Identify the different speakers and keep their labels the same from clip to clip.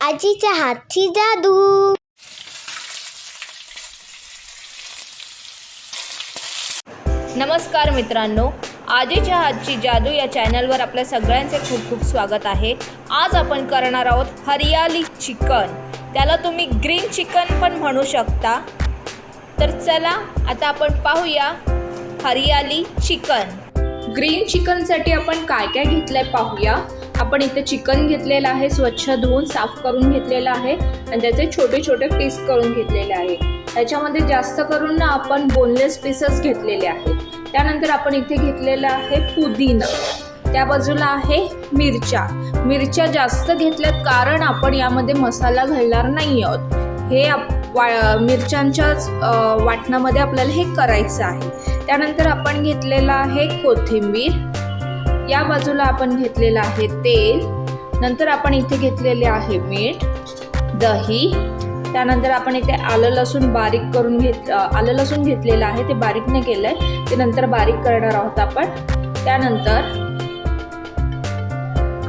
Speaker 1: आजीच्या हातची जादू.
Speaker 2: नमस्कार मित्रांनो आजीच्या हातची जादू या चॅनलवर आपल्या सगळ्यांचे खूप खूप स्वागत आहे. आज आपण करणार आहोत हरियाली चिकन. त्याला तुम्ही ग्रीन चिकन पण म्हणू शकता. तर चला आता आपण पाहूया हरियाली चिकन. ग्रीन चिकनसाठी आपण काय काय घेतलंय पाहूया. आपण इथे चिकन घेतलेलं आहे स्वच्छ धुवून साफ करून घेतलेलं आहे आणि त्याचे छोटे छोटे पीस करून घेतलेले आहे. त्याच्यामध्ये जास्त करून ना आपण बोनलेस पीसेस घेतलेले आहेत. त्यानंतर आपण इथे घेतलेलं आहे पुदिना. त्या बाजूला आहे मिरच्या. मिरच्या जास्त घेतल्यात कारण आपण यामध्ये मसाला घालणार नाही आहोत. हे आप वा मिरच्यांच्याच वाटणामध्ये आपल्याला हे करायचं आहे. त्यानंतर आपण घेतलेलं आहे कोथिंबीर. या बाजूला आपण घेतलेलं आहे तेल. नंतर आपण इथे घेतलेले आहे मीठ दही. त्यानंतर आपण इथे आलं लसूण बारीक करून घेत आलं लसूण घेतलेलं आहे ते बारीक नाही केलं आहे ते नंतर बारीक करणार आहोत आपण. त्यानंतर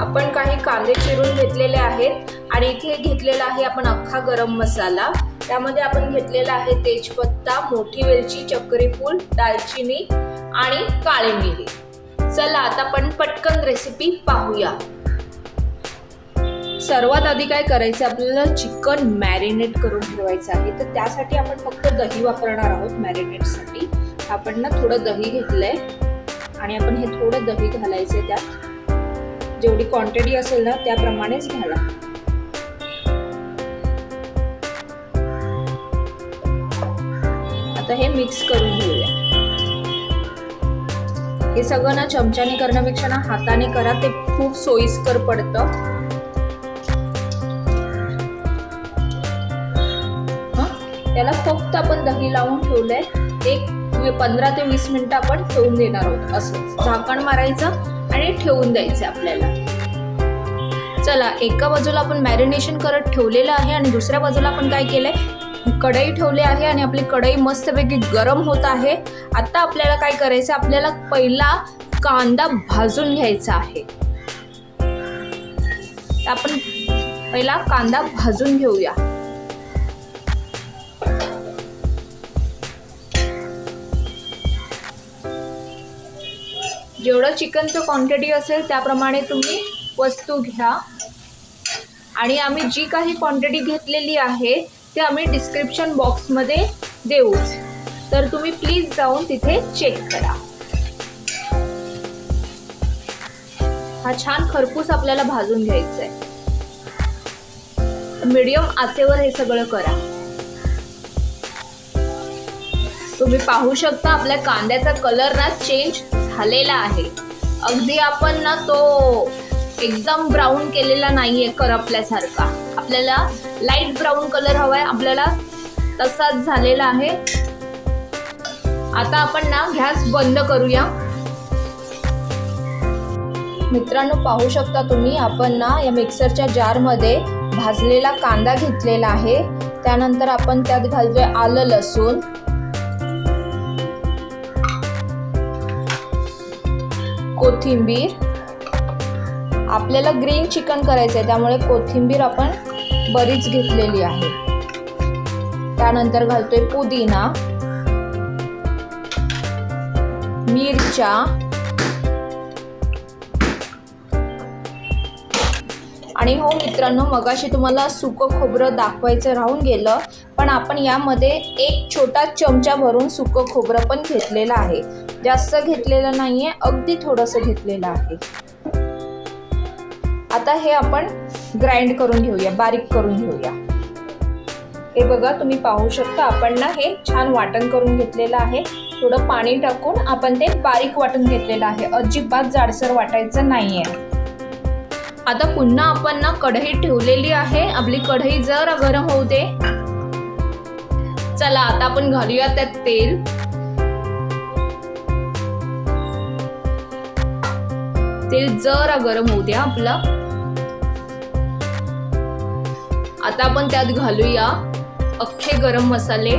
Speaker 2: आपण काही कांदे चिरून घेतलेले आहेत आणि इथे घेतलेला आहे आपण अख्खा गरम मसाला. त्यामध्ये आपण घेतलेला आहे तेजपत्ता मोठी वेलची चक्रीफूल दालचिनी आणि काळी मिरी. चला आता आपण पटकन रेसिपी पाहूया. सर्वात आधी काय करायचं आपल्याला चिकन मॅरिनेट करून ठेवायचं आहे. तर त्यासाठी आपण फक्त दही वापरणार आहोत मॅरिनेटसाठी आपण ना थोडं दही घेतलं आहे आणि आपण हे थोडं दही घालायचं त्यात. जेवढी क्वांटिटी असेल ना त्याप्रमाणेच घाला. आता हे मिक्स करून घेऊया. हे सगळं ना चमच्याने करण्यापेक्षा ना हाताने करा ते खूप सोयीस्कर पडतं. त्याला फक्त आपण दही लावून ठेवलंय. एक म्हणजे पंधरा ते वीस मिनिटं आपण ठेवून देणार आहोत. असं. झाकण मारायचं आणि ठेवून द्यायचं आपल्याला. चला एका बाजूला आपण मॅरिनेशन करत ठेवलेलं आहे आणि दुसऱ्या बाजूला आपण काय केलंय? कढई ठेवली आहे आणि आपली कढई मस्तपैकी गरम होत आहे. आता आपल्याला काय करायचं आपल्याला पहिला कांदा भाजून घ्यायचा आहे. आपण पहिला कांदा भाजून घेऊया. जेवढं चिकनचं क्वांटिटी असेल त्याप्रमाणे तुम्ही वस्तू घ्या. आणि आम्ही जी काही क्वांटिटी घेतलेली आहे ते आम्ही डिस्क्रिप्शन बॉक्समध्ये देऊच तर तुम्ही प्लीज जाऊन तिथे चेक करा. हा छान खरपूस आपल्याला भाजून घ्यायचा आहे मीडियम आचेवर हे सगळं करा. तुम्ही पाहू शकता आपल्या कांद्याचा कलर ना चेंज झालेला आहे. अगदी आपण ना तो एकदम ब्राऊन केलेला नाहीये करपल्यासारखा. आपल्याला लाइट ब्राऊन कलर हवाय आपल्याला तसाच झालेला आहे. आता आपण ना गॅस बंद करूया. मित्रांनो पाहू शकता तुम्ही आपण ना या मिक्सरच्या जारमध्ये भाजलेला कांदा घेतलेला आहे. त्यानंतर आपण त्यात घालतोय आलं लसूण. कोथिंबीर. आपल्याला ग्रीन चिकन करायचं आहे त्यामुळे कोथिंबीर आपण बरीच घेतलेली आहे. त्यानंतर घालतोय पुदिना मिरच्या आणि हो मित्रांनो मगाशी तुम्हाला सुकं खोबरं दाखवायचं राहून गेलं पण आपण यामध्ये एक छोटा चमचा भरून सुकं खोबरं पण घेतलेलं आहे. जास्त घेतलेलं नाही आहे अगदी थोडंसं घेतलेलं आहे. आता हे आपण ग्राइंड करून घेऊया बारीक करून घेऊया. हे बघा तुम्ही पाहू शकता आपण ना हे छान वाटण करून घेतलेलं आहे. थोडं पाणी टाकून आपण ते बारीक वाटून घेतलेलं आहे. अजिबात जाडसर वाटायचं नाही आहे आता पुन्हा आपण ना कढई ठेवलेली आहे. आपली कढई जरा गरम होऊ दे. चला आता आपण घालूया त्यात तेल. तेल जरा गरम होऊ द्या आपलं. आता आपण त्यात घालूया अख्खे गरम मसाले.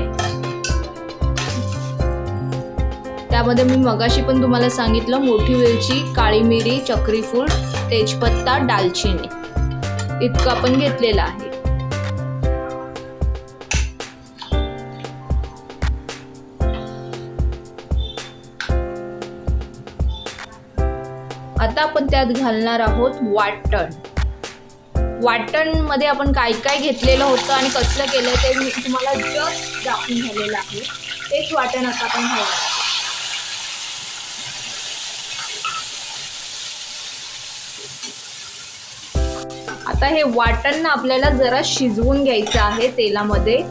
Speaker 2: त्यामध्ये मी मगाशी पण तुम्हाला सांगितलं मोठी वेलची काळी मिरी चक्रीफूल तेजपत्ता दालचिनी. इतकं आपण घेतलेलं आहे. आता आपण त्यात घालणार आहोत वाटण. वाटणमध्ये आपण काय काय घेतलेलं होतं आणि कसलं केलं ते मी तुम्हाला जस्ट दाखवून झालेलं आहे. तेच वाटण आता आपण घालणार आता हे वाटण आपल्याला जरा शिजवून घ्यायचं आहे तेलामध्ये.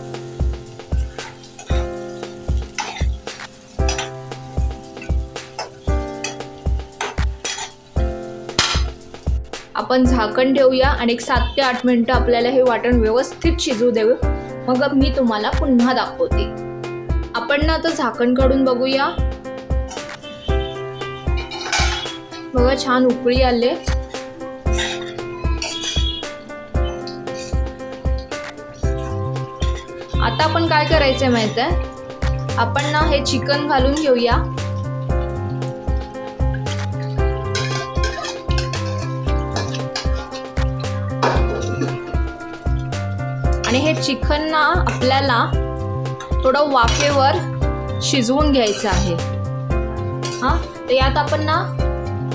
Speaker 2: आपण झाकण ठेवूया आणि एक सात ते आठ मिनटं आपल्याला हे वाटण व्यवस्थित शिजू देऊ. मग मी तुम्हाला पुन्हा दाखवते. आपण ना आता झाकण काढून बघूया. बघा छान उकळी आले. आता आपण काय करायचंय माहीत आहे आपण ना हे चिकन घालून घेऊया. आणि हे चिकन ना आपल्याला थोडं वाफेवर शिजवून घ्यायचं आहे. हा? तर यात आपण ना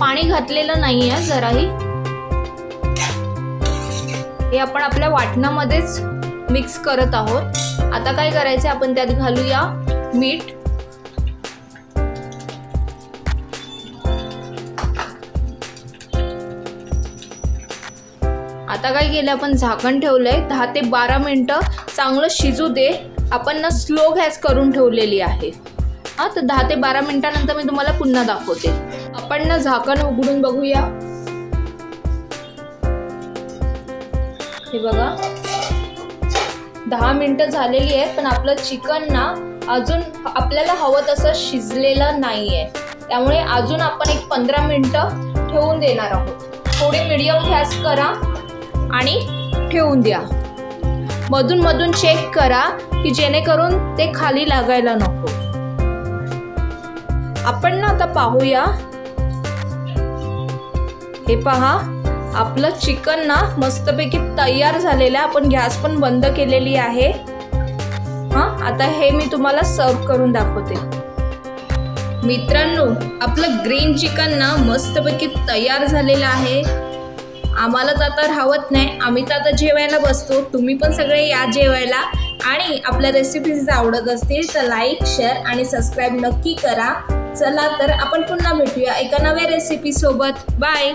Speaker 2: पाणी घातलेलं नाही आहे जराही. हे आपण आपल्या वाटणामध्येच मिक्स करत आहोत. आता काय करायचं आपण त्यात घालूया मीठ. आता काय केलं आपण झाकण ठेवलंय. दहा ते बारा मिनटं चांगलं शिजू दे. आपण ना स्लो गॅस करून ठेवलेली आहे. हा तर दहा ते बारा मिनटानंतर मी तुम्हाला पुन्हा दाखवते. आपण ना झाकण उघडून बघूया. हे बघा. दहा मिनिटं झालेली आहेत पण आपलं चिकन ना अजून आपल्याला हवं तसं शिजलेलं नाही आहे त्यामुळे अजून आपण एक पंधरा मिनिटं ठेवून देणार आहोत. थोडी मिडियम गॅस करा. आणि ठेवून द्या. मधून मधून चेक करा की जेणेकरून ते खाली लागायला नको. आपण ना आता पाहूया. हे पहा आपलं चिकन ना मस्तपैकी तयार झालेलं आहे. आपण गॅस पण बंद केलेली आहे. हां आता हे मी तुम्हाला सर्व करून दाखवते. मित्रांनो आपलं ग्रीन चिकन ना मस्तपैकी तयार झालेलं आहे. आम्हाला तर आता राहत नाही. आम्ही तर आता जेवायला बसतो. तुम्ही पण सगळे या जेवायला. आणि आपल्या रेसिपीज आवडत असतील तर लाईक शेअर आणि सबस्क्राईब नक्की करा. चला तर आपण पुन्हा भेटूया एका नव्या रेसिपीसोबत बाय